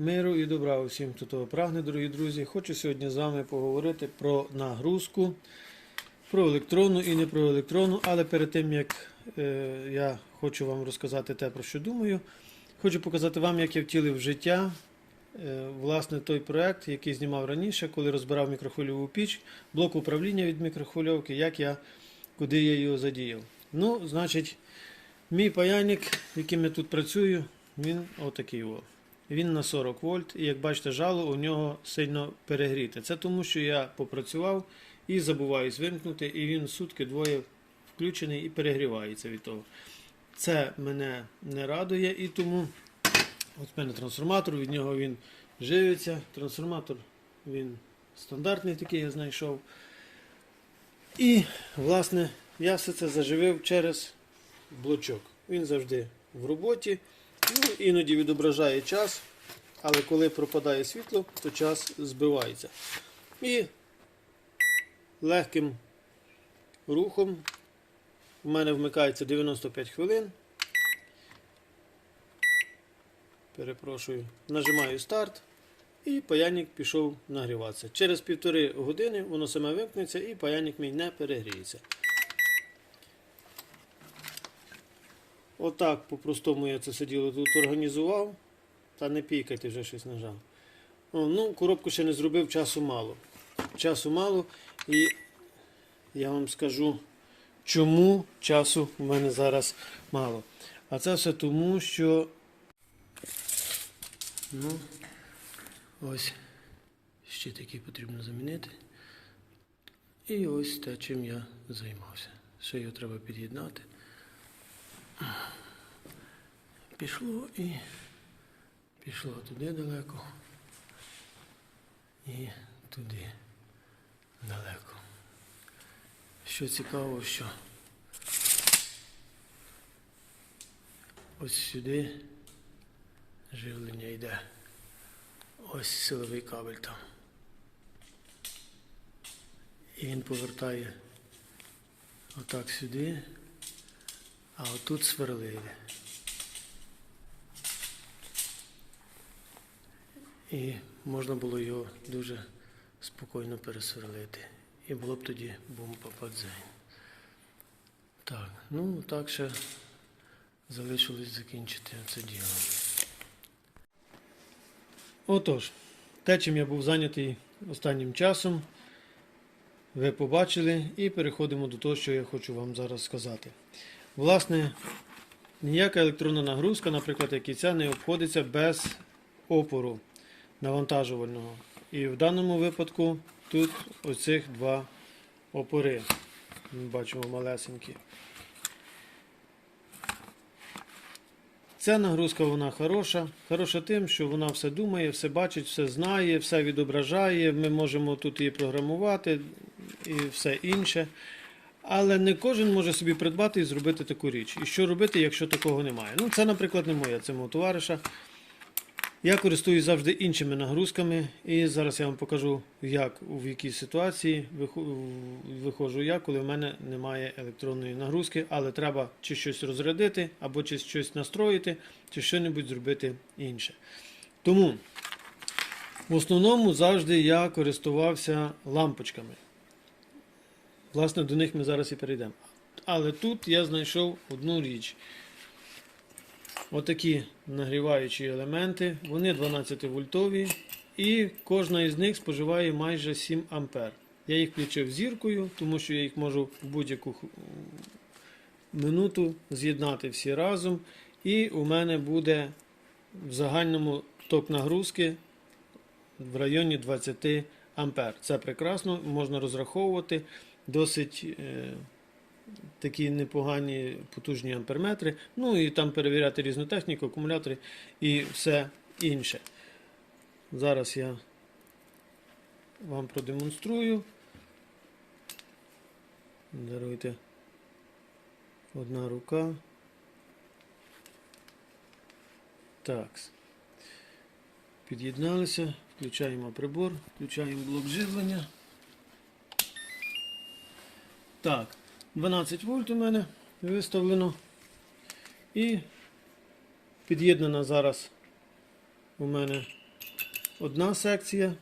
Миру і добра усім, хто того прагне, дорогі друзі. Хочу сьогодні з вами поговорити про нагрузку, про електронну і не про електронну, але перед тим як е, я хочу вам розказати те, про що думаю, хочу показати вам, як я втілив в життя е, власне той проект, який знімав раніше, коли розбирав мікрохвильову піч, блок управління від мікрохвильовки, як я, куди я його задіяв. Ну, значить, мій паяльник, яким я тут працюю, він отакий. О. Він на 40 вольт, і як бачите, жало у нього сильно перегріте. Це тому, що я попрацював і забуваюсь вимкнути, і він сутки двоє включений і перегрівається від того. Це мене не радує, і тому от в мене трансформатор, від нього він живиться. Трансформатор він стандартний такий, я знайшов. І, власне, я все це заживив через блочок. Він завжди в роботі. Ну, іноді відображає час, але коли пропадає світло, то час збивається. І легким рухом у мене вмикається 95 хвилин. Перепрошую, нажимаю старт і паяльник пішов нагріватися. Через півтори години воно саме вимкнеться і паяльник мій не перегріється. Отак по-простому я це сиділо тут організував. Та не пікайте вже щось нажав. О, ну, коробку ще не зробив, часу мало. Часу мало. І я вам скажу, чому часу в мене зараз мало. А це все тому, що. Ну, ось ще такий потрібно замінити. І ось те, чим я займався. Ще його треба під'єднати. Пішло і пішло туди далеко і туди далеко. Що цікаво, що ось сюди живлення йде. Ось силовий кабель там. І він повертає отак сюди. А отут сверлили. І можна було його дуже спокійно пересверлити. І було б тоді бомба падзень. Так, ну так ще залишилось закінчити це діло. Отож, те, чим я був зайнятий останнім часом, ви побачили, і переходимо до того, що я хочу вам зараз сказати. Власне, ніяка електронна нагрузка, наприклад, як і ця, не обходиться без опору навантажувального. І в даному випадку тут оцих два опори. Ми бачимо малесенькі. Ця нагрузка вона хороша. Хороша тим, що вона все думає, все бачить, все знає, все відображає. Ми можемо тут її програмувати і все інше. Але не кожен може собі придбати і зробити таку річ. І що робити, якщо такого немає? Ну, це, наприклад, не моє, це мого товариша. Я користуюсь завжди іншими нагрузками, і зараз я вам покажу, як в якій ситуації виходжу я, коли в мене немає електронної нагрузки, але треба чи щось розрядити, або чи щось настроїти, чи щось зробити інше. Тому в основному завжди я користувався лампочками. Власне, до них ми зараз і перейдемо. Але тут я знайшов одну річ. Отакі нагріваючі елементи, вони 12 вольтові, і кожна із них споживає майже 7 ампер. Я їх включив зіркою, тому що я їх можу в будь-яку минуту з'єднати всі разом. І у мене буде в загальному ток нагрузки в районі 20 ампер. Це прекрасно, можна розраховувати досить е, такі непогані потужні амперметри. Ну і там перевіряти різну техніку, акумулятори і все інше. Зараз я вам продемонструю. Даруйте одна рука. Так. Під'єдналися, включаємо прибор, включаємо блок живлення. Так, 12 вольт у мене виставлено. І під'єднана зараз у мене одна секція.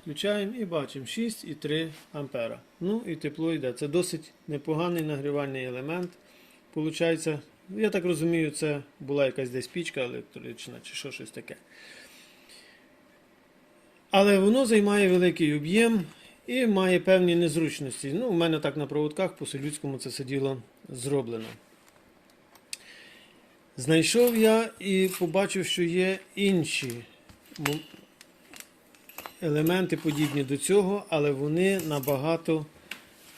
Включаємо і бачимо 6,3 ампера. Ну і тепло йде. Це досить непоганий нагрівальний елемент. Получається, я так розумію, це була якась десь пічка електрична чи що щось таке. Але воно займає великий об'єм і має певні незручності. Ну, у мене так на проводках по-селюдському це все діло зроблено. Знайшов я і побачив, що є інші елементи подібні до цього, але вони набагато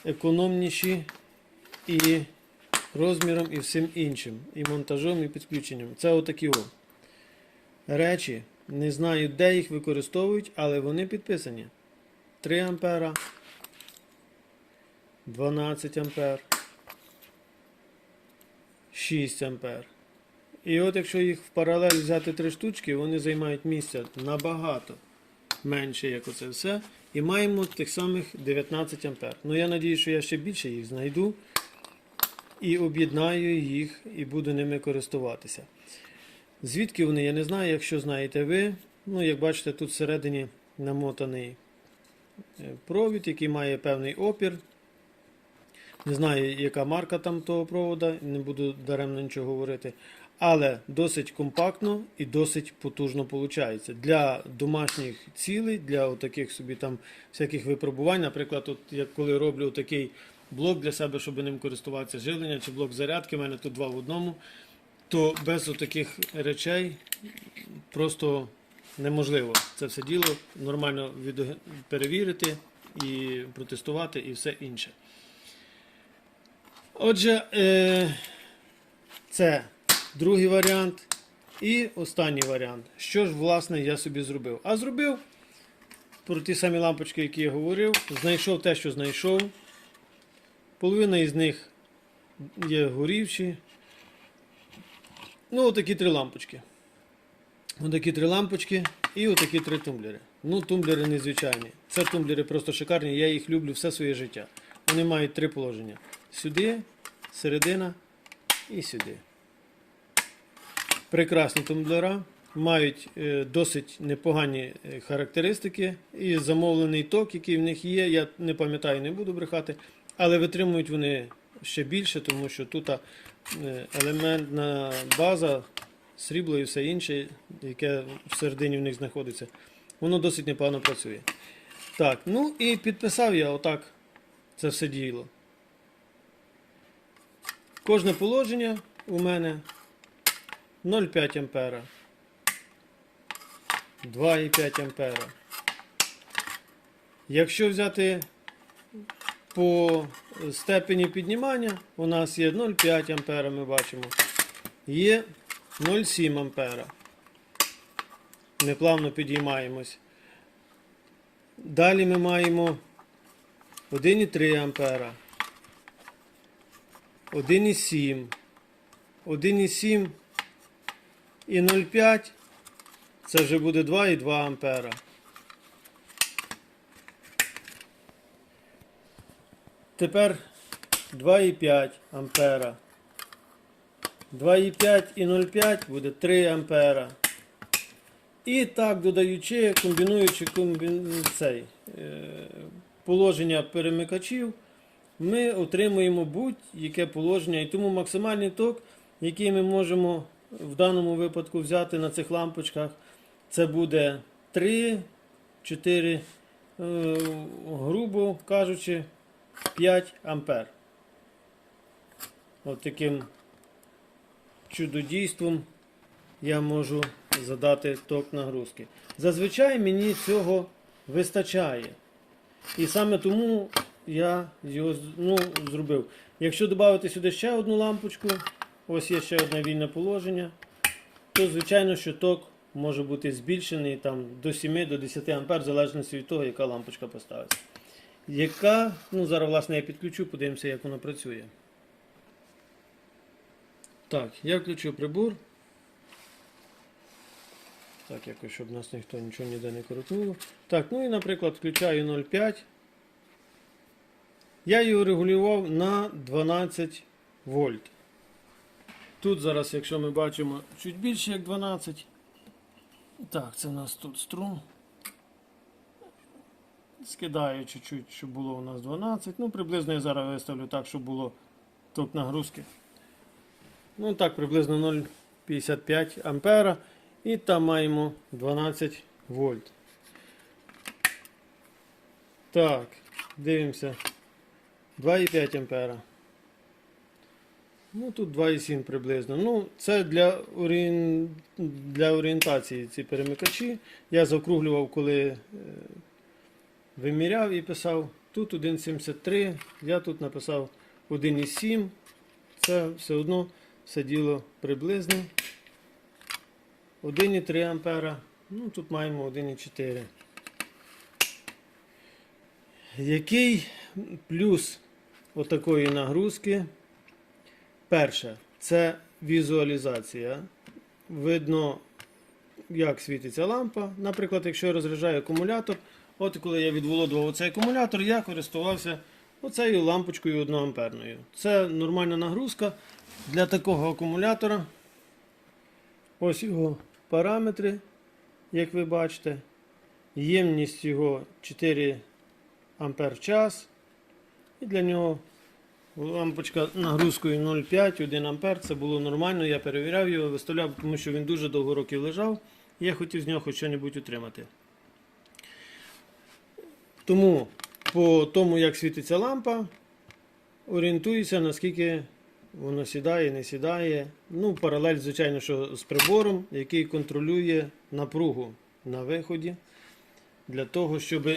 економніші і розміром, і всім іншим, і монтажом, і підключенням. Це отакі о. речі. Не знаю, де їх використовують, але вони підписані. 3 ампера, 12 ампер, 6 ампер. І от якщо їх в паралель взяти три штучки, вони займають місця набагато менше, як оце все. І маємо тих самих 19 ампер. Ну я надію, що я ще більше їх знайду і об'єднаю їх і буду ними користуватися. Звідки вони, я не знаю, якщо знаєте ви. Ну, як бачите, тут всередині намотаний провід, який має певний опір. Не знаю, яка марка там того провода, не буду даремно нічого говорити. Але досить компактно і досить потужно виходить. Для домашніх цілей, для таких собі там всяких випробувань. Наприклад, от як коли роблю такий блок для себе, щоб ним користуватися живлення чи блок зарядки, у мене тут два в одному, то без таких речей просто неможливо це все діло нормально перевірити і протестувати і все інше. Отже, е... це другий варіант. І останній варіант. Що ж, власне, я собі зробив? А зробив про ті самі лампочки, які я говорив, знайшов те, що знайшов. Половина із них є горівші. Ну, отакі три лампочки. Отакі три лампочки і отакі три тумблери. Ну, тумблери незвичайні. Це тумблери просто шикарні, я їх люблю все своє життя. Вони мають три положення: сюди, середина і сюди. Прекрасні тумблера, мають е, досить непогані е, характеристики. І замовлений ток, який в них є, я не пам'ятаю, не буду брехати, але витримують вони ще більше, тому що тут е, елементна база, срібло і все інше, яке всередині в них знаходиться, воно досить непогано працює. Так, ну і підписав я отак це все діло. Кожне положення у мене 0,5 ампера. 2,5 ампера. Якщо взяти по степені піднімання, у нас є 0,5 ампера, ми бачимо. Є 0,7 ампера. Ми плавно підіймаємось. Далі ми маємо 1,3 ампера. 1,7. 1,7 і 0,5 це вже буде 2,2 ампера. Тепер 2,5 ампера. 2,5 і 0,5 буде 3 ампера. І так, додаючи, комбінуючи комбін... цей, е... положення перемикачів, ми отримуємо будь-яке положення. І тому максимальний ток, який ми можемо в даному випадку взяти на цих лампочках, це буде 3, 4, е, грубо кажучи, 5 ампер. От таким чудодійством я можу задати ток нагрузки. Зазвичай мені цього вистачає. І саме тому я його ну, зробив. Якщо додати сюди ще одну лампочку, ось є ще одне вільне положення, то звичайно, що ток може бути збільшений там, до 7 до 10 А, в залежності від того, яка лампочка поставиться. Яка, ну зараз власне я підключу, подивимося, як воно працює. Так, я включу прибор. Так, якось, щоб нас ніхто нічого ніде не коротнуло. Так, ну і, наприклад, включаю 0,5. Я його регулював на 12 вольт. Тут зараз, якщо ми бачимо, чуть більше як 12. Так, це у нас тут струм. Скидаю чуть-чуть, щоб було у нас 12. Ну, приблизно я зараз виставлю так, щоб було ток нагрузки. Ну так, приблизно 0,55 ампера. І там маємо 12 вольт. Так, дивимося. 2,5 ампера. Ну, тут 2,7 приблизно. Ну, це для, орієн... для орієнтації ці перемикачі. Я заокруглював, коли е, виміряв і писав. Тут 1,73, я тут написав 1,7. Це все одно все діло приблизно. 1,3 ампера. Ну, тут маємо 1,4. Який плюс отакої нагрузки? Перше, це візуалізація. Видно, як світиться лампа. Наприклад, якщо я розряджаю акумулятор, от коли я відволодував оцей акумулятор, я користувався оцею лампочкою 1 амперною. Це нормальна нагрузка для такого акумулятора. Ось його параметри, як ви бачите. Ємність його 4 ампер час. І для нього лампочка нагрузкою 0,5, 1 ампер. Це було нормально. Я перевіряв його, виставляв, тому що він дуже довго років лежав. І я хотів з нього хоч щось утримати. Тому по тому, як світиться лампа, орієнтуюся, наскільки воно сідає, не сідає. Ну, паралель, звичайно, що з прибором, який контролює напругу на виході. Для того, щоб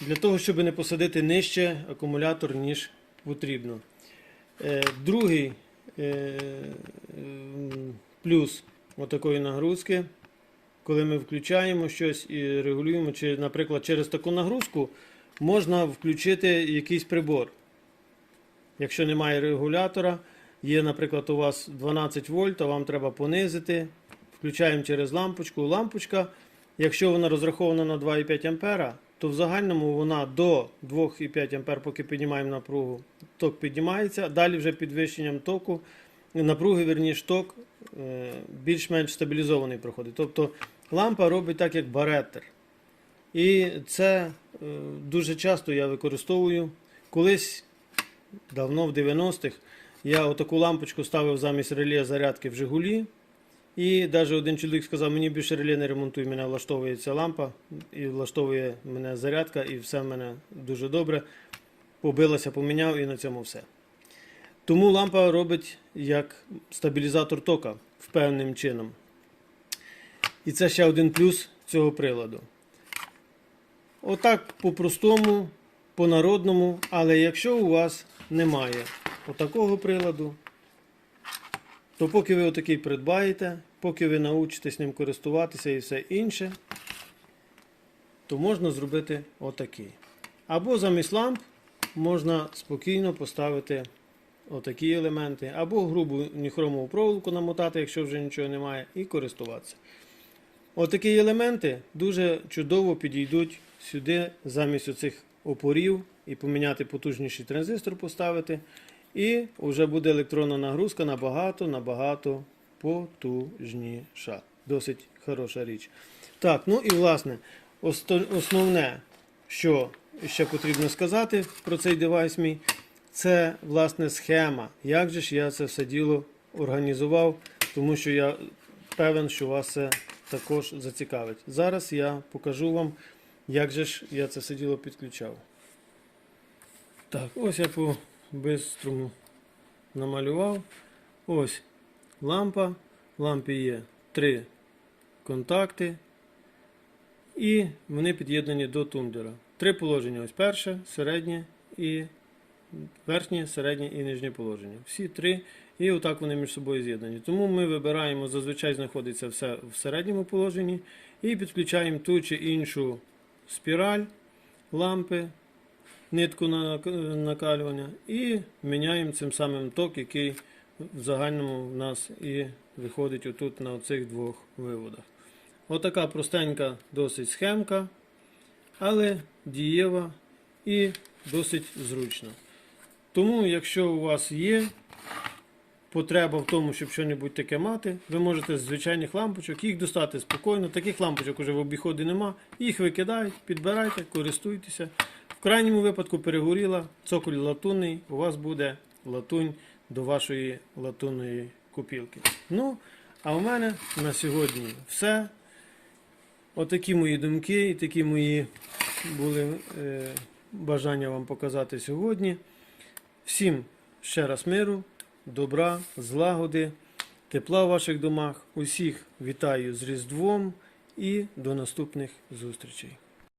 для того, щоб не посадити нижче акумулятор, ніж потрібно. Е, другий е, плюс отакої нагрузки, коли ми включаємо щось і регулюємо, чи, наприклад, через таку нагрузку можна включити якийсь прибор. Якщо немає регулятора, є, наприклад, у вас 12 вольт, а вам треба понизити. Включаємо через лампочку. Лампочка, якщо вона розрахована на 2,5 ампера, то в загальному вона до 2,5 ампер, поки піднімаємо напругу, ток піднімається. Далі вже підвищенням току, напруги, верніше, ток е, більш-менш стабілізований проходить. Тобто лампа робить так, як баретер. І це е, дуже часто я використовую. Колись давно в 90-х я отаку лампочку ставив замість реле зарядки в Жигулі. І навіть один чоловік сказав, мені більше реле не ремонтуй, мене влаштовує ця лампа, і влаштовує мене зарядка, і все в мене дуже добре. Побилася, поміняв і на цьому все. Тому лампа робить як стабілізатор тока впевненим чином. І це ще один плюс цього приладу. Отак по-простому, по-народному, але якщо у вас немає отакого приладу, то поки ви отакий придбаєте, поки ви научитесь ним користуватися і все інше, то можна зробити отакий. Або замість ламп можна спокійно поставити отакі елементи, або грубу ніхромову проволоку намотати, якщо вже нічого немає, і користуватися. Отакі елементи дуже чудово підійдуть сюди замість оцих опорів і поміняти потужніший транзистор поставити. І вже буде електронна нагрузка набагато, набагато потужніша. Досить хороша річ. Так, ну і власне, основне, що ще потрібно сказати про цей девайс мій, це власне схема. Як же ж я це все діло організував, тому що я певен, що вас це також зацікавить. Зараз я покажу вам, як же ж я це все діло підключав. Так, ось я по бистрому намалював. Ось лампа. В лампі є три контакти. І вони під'єднані до тумблера. Три положення. Ось перше, середнє і верхнє, середнє і нижнє положення. Всі три. І отак вони між собою з'єднані. Тому ми вибираємо, зазвичай знаходиться все в середньому положенні. І підключаємо ту чи іншу спіраль лампи нитку на накалювання і міняємо цим самим ток, який в загальному в нас і виходить отут на оцих двох виводах. Отака простенька досить схемка, але дієва і досить зручна. Тому, якщо у вас є потреба в тому, щоб щось таке мати, ви можете з звичайних лампочок їх достати спокійно. Таких лампочок вже в обіході нема. Їх викидають, підбирайте, користуйтеся. В крайньому випадку перегоріла, цоколь латунний, у вас буде латунь до вашої латунної купілки. Ну, а у мене на сьогодні все. Отакі мої думки і такі мої були е, бажання вам показати сьогодні. Всім ще раз миру, добра, злагоди, тепла в ваших домах. Усіх вітаю з Різдвом і до наступних зустрічей.